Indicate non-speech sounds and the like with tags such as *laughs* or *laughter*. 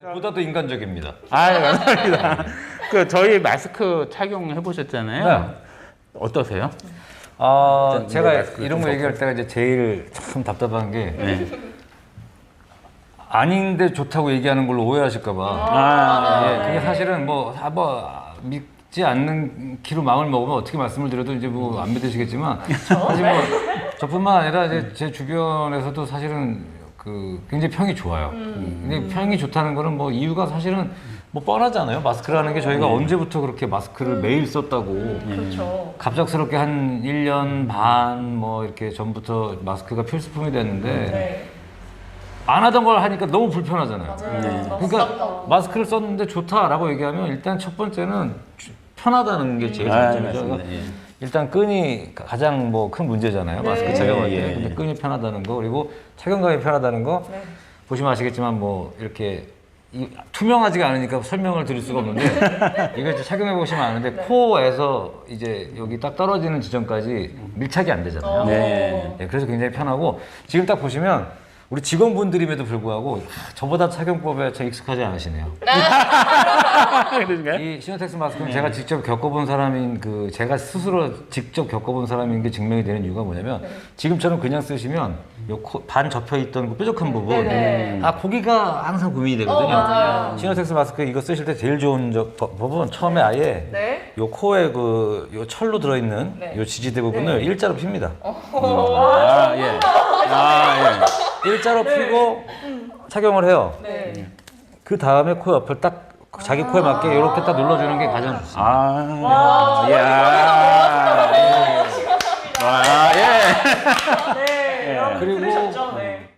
보다도 인간적입니다. 아, 감사합니다. *laughs* 그 저희 마스크 착용해 보셨잖아요. 네. 어떠세요? 아, 좀 제가 이제 마스크 이런 거좀 얘기할 때가 이제 제일 참 답답한 게 네. 아닌데 좋다고 얘기하는 걸로 오해하실까봐. 아, 예, 그게 사실은 뭐, 아, 뭐 믿지 않는 기로 마음을 먹으면 어떻게 말씀을 드려도 이제 뭐 안 믿으시겠지만 사실 뭐 저뿐만 아니라 이제 제 주변에서도 사실은 그 굉장히 평이 좋아요. 근데 평이 좋다는 거는 뭐 이유가 사실은 뭐 뻔하잖아요. 마스크라는 게 저희가 언제부터 그렇게 마스크를 매일 썼다고 그렇죠. 갑작스럽게 한 1년 반 뭐 이렇게 전부터 마스크가 필수품이 됐는데 네. 안 하던 걸 하니까 너무 불편하잖아요. 맞아요. 네. 너무 그러니까. 마스크를 썼는데 좋다라고 얘기하면 일단 첫 번째는 주- 편하다는 게 제일 아, 장점이죠. 맞습니다. 그러니까 예. 일단 끈이 가- 가장 뭐 큰 문제잖아요. 마스크 네. 착용할 예, 때. 예, 근데 예. 끈이 편하다는 거 그리고 착용감이 편하다는 거 네. 보시면 아시겠지만 뭐 이렇게 이- 투명하지가 않으니까 설명을 드릴 수가 없는데 *laughs* 이거 이제 착용해 보시면 아는데 네. 코에서 이제 여기 딱 떨어지는 지점까지 밀착이 안 되잖아요. 어. 네. 네, 그래서 굉장히 편하고 지금 딱 보시면 우리 직원분들임에도 불구하고 아, 저보다 착용법에 참 익숙하지 않으시네요. *laughs* 그러신가요? 이 시노텍스 마스크는 제가 직접 겪어본 사람인 그 제가 스스로 직접 겪어본 사람인 게 증명이 되는 이유가 뭐냐면 지금처럼 그냥 쓰시면 요반 접혀 있던 그 뾰족한 부분 네네. 아 거기가 항상 고민이 되거든요. 어, 맞아요. 시노텍스 마스크 이거 쓰실 때 제일 좋은 저 부- 부분 처음에 아예 네. 요 코에 그 요 철로 들어있는 네. 요 지지대 부분을 일자로 핍니다. 아, 예. 아, 일자로 피고 착용을 해요. 네. 그 다음에 코 옆을 딱 자기 코에 맞게 이렇게 딱 눌러주는 게 가장 예. 좋습니다. 아, 와, 야. 예. 와, 예. 네. 여러분 그리고 들으셨죠?